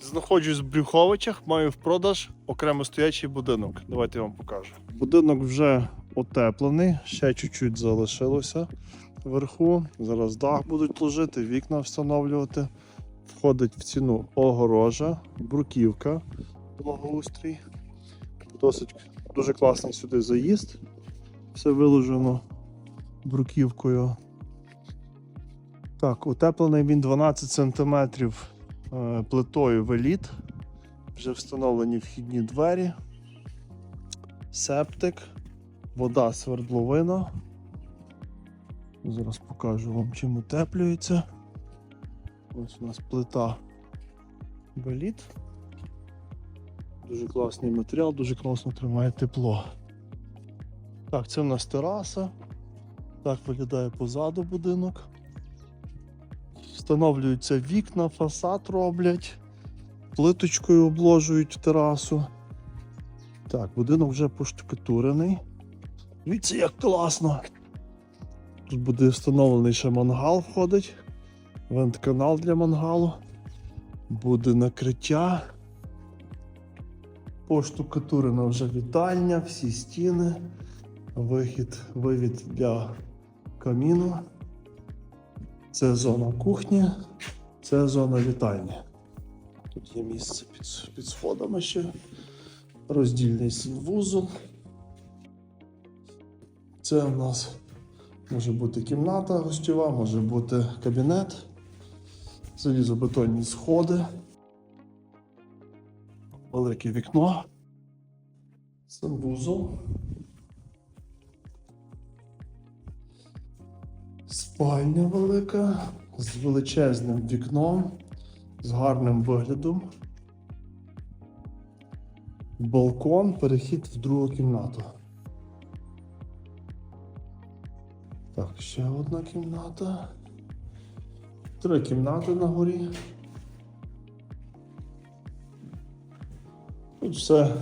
Знаходжусь в Брюховичах, маю в продаж окремо стоячий будинок. Давайте я вам покажу. Будинок вже утеплений, ще чуть-чуть залишилося вверху. Зараз дах будуть ложити, вікна встановлювати. Входить в ціну огорожа, бруківка, благоустрій. Досить дуже класний сюди заїзд. Все виложено бруківкою. Так, утеплений він 12 см плитою веліт. Вже встановлені вхідні двері, септик, вода свердловина. Зараз покажу вам, чим утеплюється. Ось у нас плита веліт. Дуже класний матеріал, дуже класно тримає тепло. Так, це в нас тераса. Так виглядає позаду будинок. Встановлюються вікна, фасад роблять, плиточкою обложують терасу. Так, будинок вже поштукатурений. Дивіться, як класно! Тут буде встановлений ще мангал входить, вентканал для мангалу, буде накриття. Поштукатурена вже вітальня, всі стіни, вихід, вивід для каміну. Це зона кухні, це зона вітальні. Тут є місце під, під сходами ще, роздільний вузол. Це у нас може бути кімната гостєва, може бути кабінет, залізобетонні сходи, велике вікно, санвузол. Спальня велика з величезним вікном, з гарним виглядом. Балкон, перехід в другу кімнату. Так, ще одна кімната. Три кімнати на горі. Тут все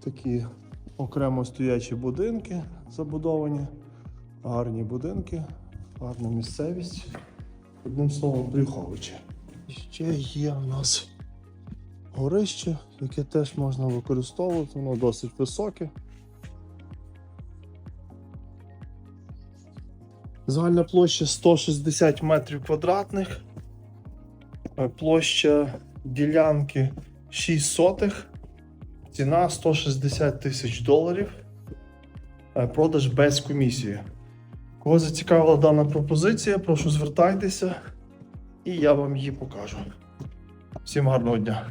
такі окремо стоячі будинки забудовані. Гарні будинки, гарна місцевість. Одним словом, Брюховичі. Ще є у нас горище, яке теж можна використовувати, воно досить високе. Загальна площа 160 метрів квадратних. Е, Площа ділянки 6 сотих. Ціна 160 тисяч доларів. Е, Продаж без комісії. Кого зацікавила дана пропозиція, прошу звертайтеся і я вам її покажу. Всім гарного дня!